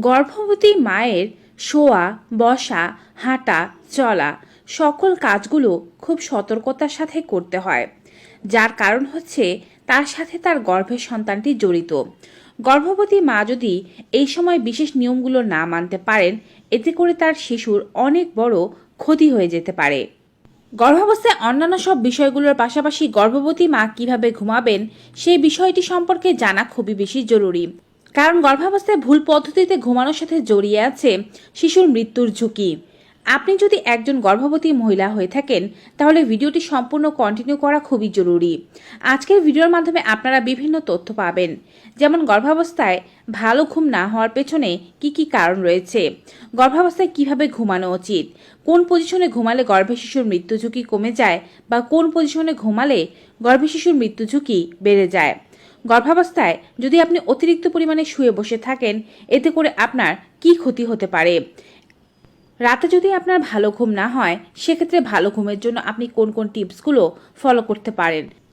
গর্ভবতী মায়ের শোয়া, বসা, হাঁটা, চলা সকল কাজগুলো খুব সতর্কতার সাথে করতে হয়। যার কারণ হচ্ছে তার সাথে তার গর্ভের সন্তানটি জড়িত। গর্ভবতী মা যদি এই সময় বিশেষ নিয়মগুলো না মানতে পারেন, এতে করে তার শিশুর অনেক বড় ক্ষতি হয়ে যেতে পারে। গর্ভাবস্থায় অন্যান্য সব বিষয়গুলোর পাশাপাশি গর্ভবতী মা কীভাবে ঘুমাবেন সেই বিষয়টি সম্পর্কে জানা খুবই বেশি জরুরি। কারণ গর্ভাবস্থায় ভুল পদ্ধতিতে ঘুমানোর সাথে জড়িয়ে আছে শিশুর মৃত্যুর ঝুঁকি। আপনি যদি একজন গর্ভবতী মহিলা হয়ে থাকেন, তাহলে ভিডিওটি সম্পূর্ণ কন্টিনিউ করা খুবই জরুরি। আজকের ভিডিওর মাধ্যমে আপনারা বিভিন্ন তথ্য পাবেন। যেমন গর্ভাবস্থায় ভালো ঘুম না হওয়ার পেছনে কি কি কারণ রয়েছে? গর্ভাবস্থায় কীভাবে ঘুমানো উচিত? কোন পজিশনে ঘুমালে গর্ভে শিশুর মৃত্যু ঝুঁকি কমে যায়? বা কোন পজিশনে ঘুমালে গর্ভে শিশুর মৃত্যু ঝুঁকি বেড়ে যায়? গর্ভাবস্থায় যদি আপনি অতিরিক্ত পরিমাণে শুয়ে বসে থাকেন, এতে করে আপনার কি ক্ষতি হতে পারে? রাতে যদি আপনার ভালো ঘুম না হয়, সেক্ষেত্রে ভালো ঘুমের জন্য আপনি কোন কোন টিপসগুলো ফলো করতে পারেন?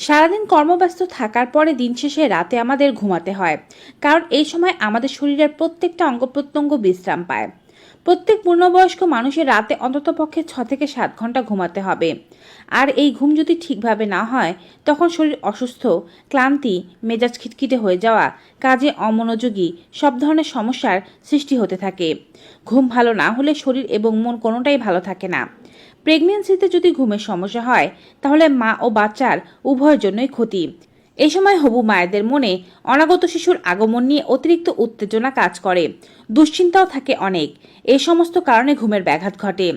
সারাদিন কর্মব্যস্ত থাকার পরে দিন শেষে রাতে আমাদের ঘুমাতে হয়, কারণ এই সময় আমাদের শরীরের প্রত্যেকটা অঙ্গ প্রত্যঙ্গ বিশ্রাম পায়। প্রত্যেক পূর্ণবয়স্ক মানুষের রাতে অন্ততপক্ষে ছ থেকে সাত ঘণ্টা ঘুমাতে হবে। আর এই ঘুম যদি ঠিকভাবে না হয়, তখন শরীর অসুস্থ, ক্লান্তি, মেজাজ খিটখিটে হয়ে যাওয়া, কাজে অমনোযোগী, সব ধরনের সমস্যার সৃষ্টি হতে থাকে। ঘুম ভালো না হলে শরীর এবং মন কোনোটাই ভালো থাকে না। প্রেগনেন্সিতে যদি ঘুমের সমস্যা হয়, তাহলে মা ও বাচ্চার উভয়ের জন্যই ক্ষতি। এই সময় হবু মায়েদের মনে অনাগত শিশুর আগমন নিয়ে অতিরিক্ত উত্তেজনা কাজ করে। দুশ্চিন্তাও থাকে অনেক। এ সমস্ত কারণে ঘুমের ব্যাঘাত ঘটে।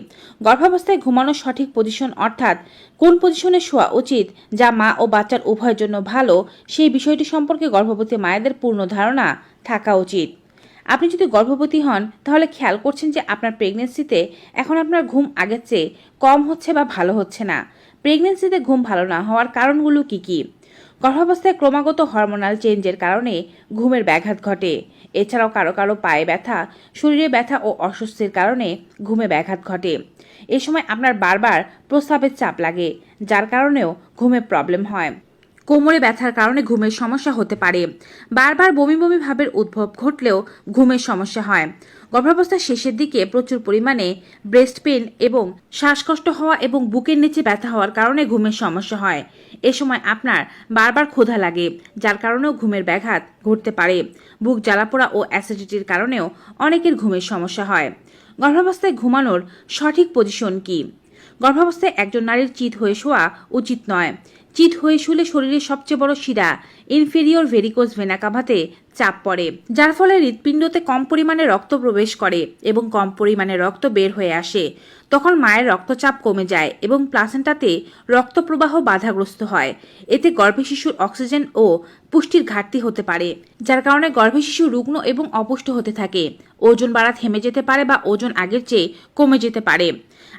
গর্ভাবস্থায় ঘুমানোর সঠিক পজিশন অর্থাৎ কোন পজিশনে শোয়া উচিত, যা মা ও বাচ্চার উভয়ের জন্য ভালো, সেই বিষয়টি সম্পর্কে গর্ভবতী মায়েদের পূর্ণ ধারণা থাকা উচিত। আপনি যদি গর্ভবতী হন, তাহলে খেয়াল করছেন যে আপনার প্রেগনেন্সিতে এখন আপনার ঘুম আগের চেয়ে কম হচ্ছে বা ভালো হচ্ছে না। প্রেগনেন্সিতে ঘুম ভালো না হওয়ার কারণগুলো কি কি? গর্ভাবস্থায় ক্রমাগত হরমোনাল চেঞ্জের কারণে ঘুমের ব্যাঘাত ঘটে। এছাড়াও কারও কারও পায়ে ব্যথা, শরীরে ব্যথা ও অস্বস্তির কারণে ঘুমে ব্যাঘাত ঘটে। এ সময় আপনার বারবার প্রস্রাবের চাপ লাগে, যার কারণেও ঘুমে প্রবলেম হয়। কোমরে ব্যথার কারণে ঘুমের সমস্যা হতে পারে। বারবার বমি বমি ভাবের উদ্ভব ঘটলেও ঘুমের সমস্যা হয়। গর্ভাবস্থার শেষের দিকে প্রচুর পরিমাণে ব্রেস্ট পেন এবং শ্বাসকষ্ট হওয়া এবং বুকের নিচে ব্যথা হওয়ার কারণে ঘুমের সমস্যা হয়। এ সময় আপনার বারবার ক্ষুধা লাগে, যার কারণেও ঘুমের ব্যাঘাত ঘটতে পারে। বুক জ্বালাপোড়া ও অ্যাসিডিটির কারণেও অনেকের ঘুমের সমস্যা হয়। গর্ভাবস্থায় ঘুমানোর সঠিক পজিশন কি? গর্ভাবস্থায় একজন নারীর চিত হয়ে শোয়া উচিত নয়। চিত হয়ে শুলে শরীরের সবচেয়ে বড় শিরা ইনফেরিয়র ভেরিকোজ ভেনাকাভাতে চাপ পড়ে, যার ফলে হৃৎপিণ্ডতে কম পরিমাণে রক্ত প্রবেশ করে এবং কম পরিমাণে রক্ত বের হয়ে আসে। তখন মায়ের রক্তচাপ কমে যায় এবং প্লাসেন্টাতে রক্ত প্রবাহ বাধাগ্রস্ত হয়। এতে গর্ভে শিশুর অক্সিজেন ও পুষ্টির ঘাটতি হতে পারে, যার কারণে গর্ভে শিশু রুগ্ন এবং অপুষ্ট হতে থাকে। ওজন বাড়া থেমে যেতে পারে বা ওজন আগের চেয়ে কমে যেতে পারে।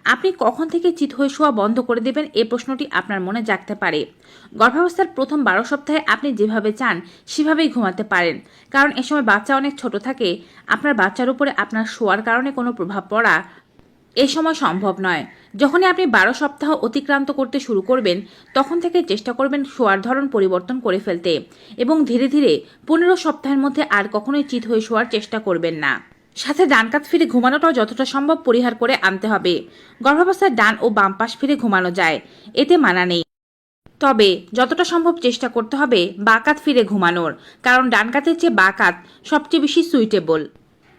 আপনি কখন থেকে চিত হয়ে শোয়া বন্ধ করে দেবেন এই প্রশ্নটি আপনার মনে জাগতে পারে। গর্ভাবস্থার প্রথম বারো সপ্তাহে আপনি যেভাবে চান, সেভাবেই ঘুমাতে পারেন। কারণ এ সময় বাচ্চা অনেক ছোট থাকে, আপনার বাচ্চার উপরে আপনার শোয়ার কারণে কোনো প্রভাব পড়া এ সময় সম্ভব নয়। যখনই আপনি বারো সপ্তাহ অতিক্রান্ত করতে শুরু করবেন, তখন থেকে চেষ্টা করবেন শোয়ার ধরন পরিবর্তন করে ফেলতে। এবং ধীরে ধীরে পনেরো সপ্তাহের মধ্যে আর কখনোই চিত হয়ে শোয়ার চেষ্টা করবেন না। সাথে ডান কাত ফিরে ঘুমানোটাও যতটা সম্ভব পরিহার করে আনতে হবে। গর্ভাবস্থায় ডান ও বাম পাশ ফিরে ঘুমানো যায়। এতে মানা নেই। তবে যতটা সম্ভব চেষ্টা করতে হবে বাকাত ফিরে ঘুমানোর, কারণ ডান কাতের চেয়ে বাকাত সবচেয়ে বেশি সুইটেবল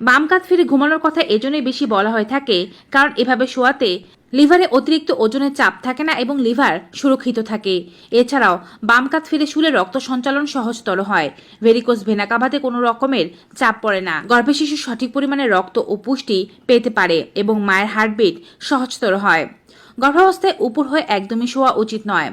বাম কাত ফিরে ঘুমানোর কথা এজন্যই বেশি বলা হয়ে থাকে, কারণ এভাবে শোয়াতে লিভারে অতিরিক্ত ওজনের চাপ থাকে না এবং লিভার সুরক্ষিত থাকে। এছাড়াও, বাম কাত ফিরে শুলে রক্ত সঞ্চালন সহজতর হয়। ভেরিকোস ভেনাকাভাতে কোনো রকমের চাপ পড়ে না। গর্ভে শিশু সঠিক পরিমাণে রক্ত ও পুষ্টি পেতে পারে এবং মায়ের হার্টবিট সহজতর হয়। গর্ভাবস্থায় উপর হয়ে একদমই শোয়া উচিত নয়।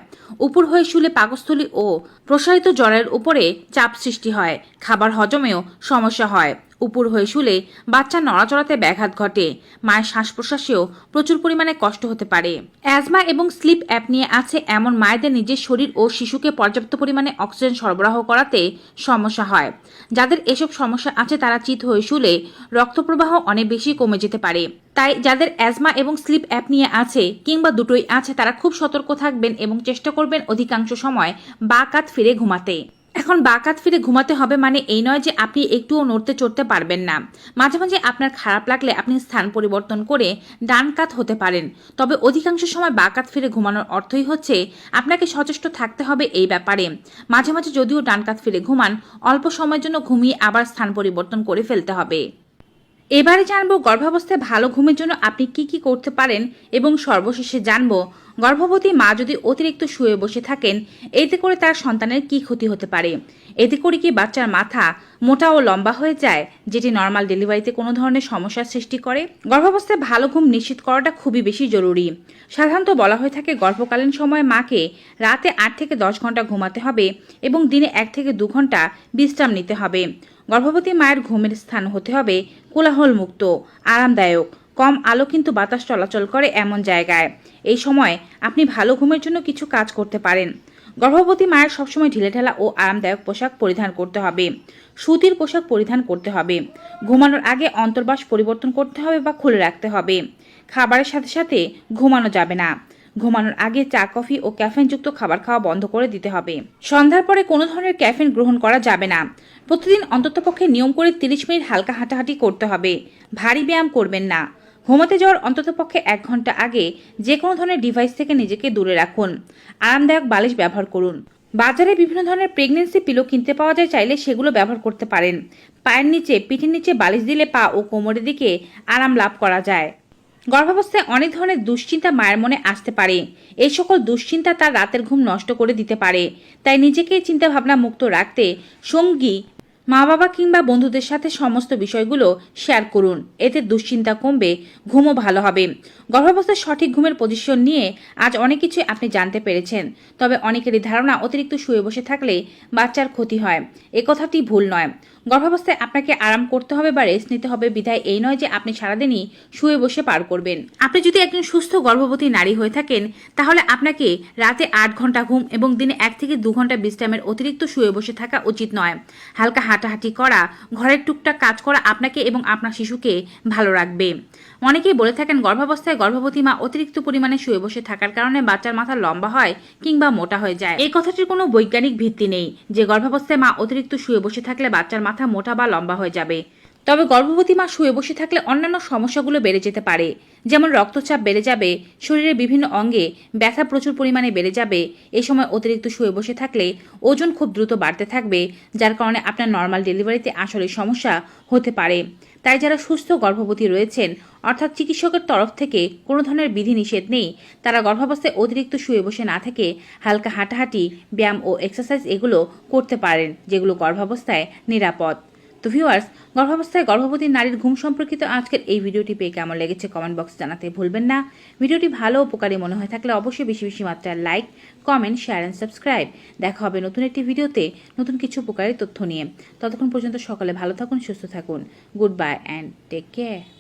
উপর হয়ে শুলে পাকস্থলী ও প্রসারিত জ্বরের উপরে চাপ সৃষ্টি হয়। খাবার হজমেও সমস্যা হয়। উপর হয়ে শুলে বাচ্চা নড়াচড়াতে ব্যাঘাত ঘটে। মায়ের শ্বাস প্রশ্বাসেও প্রচুর পরিমাণে কষ্ট হতে পারে। অ্যাজমা এবং স্লিপ অ্যাপ নিয়ে আছে এমন মায়েদের নিজের শরীর ও শিশুকে পর্যাপ্ত পরিমাণে অক্সিজেন সরবরাহ করাতে সমস্যা হয়। যাদের এসব সমস্যা আছে, তারা চিত হয়ে শুলে রক্তপ্রবাহ অনেক বেশি কমে যেতে পারে। তাই যাদের অ্যাজমা এবং স্লিপ অ্যাপ নিয়ে আছে কিংবা দুটোই আছে, তারা খুব সতর্ক থাকবেন এবং চেষ্টা করবেন অধিকাংশ সময় বা কাত ফিরে ঘুমাতে। এখন বাকাত ফিরে ঘুমাতে হবে মানে এই নয় যে আপনি একটুও নড়তে চড়তে পারবেন না। মাঝে মাঝে আপনার খারাপ লাগলে আপনি স্থান পরিবর্তন করে ডান কাত হতে পারেন। তবে অধিকাংশ সময় বাকাত ফিরে ঘুমানোর অর্থই হচ্ছে আপনাকে সচেষ্ট থাকতে হবে এই ব্যাপারে। মাঝে মাঝে যদিও ডান কাত ফিরে ঘুমান, অল্প সময়ের জন্য ঘুমিয়ে আবার স্থান পরিবর্তন করে ফেলতে হবে। এবারে জানব গর্ভাবস্থায় ভালো ঘুমের জন্য আপনি কি কি করতে পারেন এবং সর্বশেষে জানব গর্ভবতী মা যদি অতিরিক্ত শুয়ে বসে থাকেন, এতে করে তার সন্তানের কি ক্ষতি হতে পারে? এতে করে কি বাচ্চার মাথা মোটা ও লম্বা হয়ে যায়, যেটি নর্মাল ডেলিভারিতে কোনো ধরনের সমস্যার সৃষ্টি করে? গর্ভাবস্থায় ভালো ঘুম নিশ্চিত করাটা খুবই বেশি জরুরি। সাধারণত বলা হয়ে থাকে গর্ভকালীন সময় মাকে রাতে আট থেকে দশ ঘণ্টা ঘুমাতে হবে এবং দিনে এক থেকে দু ঘণ্টা বিশ্রাম নিতে হবে। গর্ভবতী মায়ের ঘুমের স্থান হতে হবে কোলাহল মুক্ত আরামদায়ক। কম আলো কিন্তু বাতাস চলাচল করে এমন জায়গায়। এই সময় আপনি ভালো ঘুমের জন্য কিছু কাজ করতে পারেন। গর্ভবতী মায়ের সবসময় ঢিলেঢালা ও আরামদায়ক পোশাক পরিধান করতে হবে। সুতির পোশাক পরিধান করতে হবে। ঘুমানোর আগে অন্তর্বাস পরিবর্তন করতে হবে বা খুলে রাখতে হবে। খাবারের সাথে সাথে ঘুমানো যাবে না। ঘুমানোর আগে চা, কফি ও ক্যাফেনযুক্ত খাবার খাওয়া বন্ধ করে দিতে হবে। সন্ধ্যার পরে কোনো ধরনের ক্যাফেন গ্রহণ করা যাবে না। প্রতিদিন অন্ততপক্ষে নিয়ম করে তিরিশ মিনিট হালকা হাঁটাহাঁটি করতে হবে। ভারী ব্যায়াম করবেন না। ঘুমাতে যাওয়ার অন্ততপক্ষে এক ঘণ্টা আগে যে কোনো ধরনের ডিভাইস থেকে নিজেকে দূরে রাখুন। আরামদায়ক বালিশ ব্যবহার করুন। বাজারে বিভিন্ন ধরনের প্রেগনেন্সি পিলো কিনতে পাওয়া যায় চাইলে সেগুলো ব্যবহার করতে পারেন। পায়ের নিচে, পিঠের নিচে বালিশ দিলে পা ও কোমরের দিকে আরাম লাভ করা যায়। গর্ভাবস্থায় অনেক ধরনের দুশ্চিন্তা মায়ের মনে আসতে পারে। এই সকল দুশ্চিন্তা তার রাতের ঘুম নষ্ট করে দিতে পারে। তাই নিজেকে চিন্তা ভাবনা মুক্ত রাখতে সঙ্গী মা বাবা কিংবা বন্ধুদের সাথে সমস্ত বিষয়গুলো শেয়ার করুন। এতে দুশ্চিন্তা কমবে, ঘুমও ভালো হবে। গর্ভাবস্থায় সঠিক ঘুমের পজিশন নিয়ে আজ অনেক কিছুই আপনি জানতে পেরেছেন। তবে অনেকেরই ধারণা, অতিরিক্ত শুয়ে বসে থাকলে বাচ্চার ক্ষতি হয়। এ কথাটি ভুল নয়। গর্ভাবস্থায় আপনাকে আরাম করতে হবে বা রেস্ট নিতে হবে। বিধায় এই নয় যে আপনি সারাদিনই শুয়ে বসে পার করবেন। আপনি যদি একজন সুস্থ গর্ভবতী নারী হয়ে থাকেন, তাহলে আপনাকে রাতে আট ঘণ্টা ঘুম এবং দিনে এক থেকে দু ঘণ্টা বিশ্রামের অতিরিক্ত শুয়ে বসে থাকা উচিত নয়। হালকা হাঁটাহাঁটি করা, ঘরের টুকটাক কাজ করা আপনাকে এবং আপনার শিশুকে ভালো রাখবে। অনেকেই বলে থাকেন, গর্ভাবস্থায় গর্ভবতী মা অতিরিক্ত পরিমাণে শুয়ে বসে থাকার কারণে বাচ্চার মাথা লম্বা হয় কিংবা মোটা হয়ে যায়। এই কথাটির কোনো বৈজ্ঞানিক ভিত্তি নেই যে গর্ভাবস্থায় মা অতিরিক্ত শুয়ে বসে থাকলে বাচ্চার মাথা মোটা বা লম্বা হয়ে যাবে। তবে গর্ভবতী মা শুয়ে বসে থাকলে অন্যান্য সমস্যাগুলো বেড়ে যেতে পারে। যেমন রক্তচাপ বেড়ে যাবে, শরীরের বিভিন্ন অঙ্গে ব্যথা প্রচুর পরিমাণে বেড়ে যাবে। এ সময় অতিরিক্ত শুয়ে বসে থাকলে ওজন খুব দ্রুত বাড়তে থাকবে, যার কারণে আপনার নর্মাল ডেলিভারিতে আসলে সমস্যা হতে পারে। তাই যারা সুস্থ গর্ভবতী রয়েছেন, অর্থাৎ চিকিৎসকের তরফ থেকে কোনো ধরনের বিধিনিষেধ নেই, তারা গর্ভাবস্থায় অতিরিক্ত শুয়ে বসে না থেকে হালকা হাঁটাহাঁটি, ব্যায়াম ও এক্সারসাইজ এগুলো করতে পারেন, যেগুলো গর্ভাবস্থায় নিরাপদ। তো ভিউয়ার্স গর্ভাবস্থায় গর্ভবতী নারীর ঘুম সম্পর্কিত আজকের এই ভিডিওটি পেয়ে কেমন লেগেছে কমেন্ট বক্সে জানাতে ভুলবেন না। ভিডিওটি ভালো, উপকারী মনে হয় থাকলে অবশ্যই বেশি বেশি মাত্রায় like comment share and subscribe দেখা হবে নতুন একটি ভিডিওতে নতুন কিছু উপকারী তথ্য নিয়ে। ততক্ষণ পর্যন্ত সকালে ভালো থাকুন, সুস্থ থাকুন। Goodbye and take care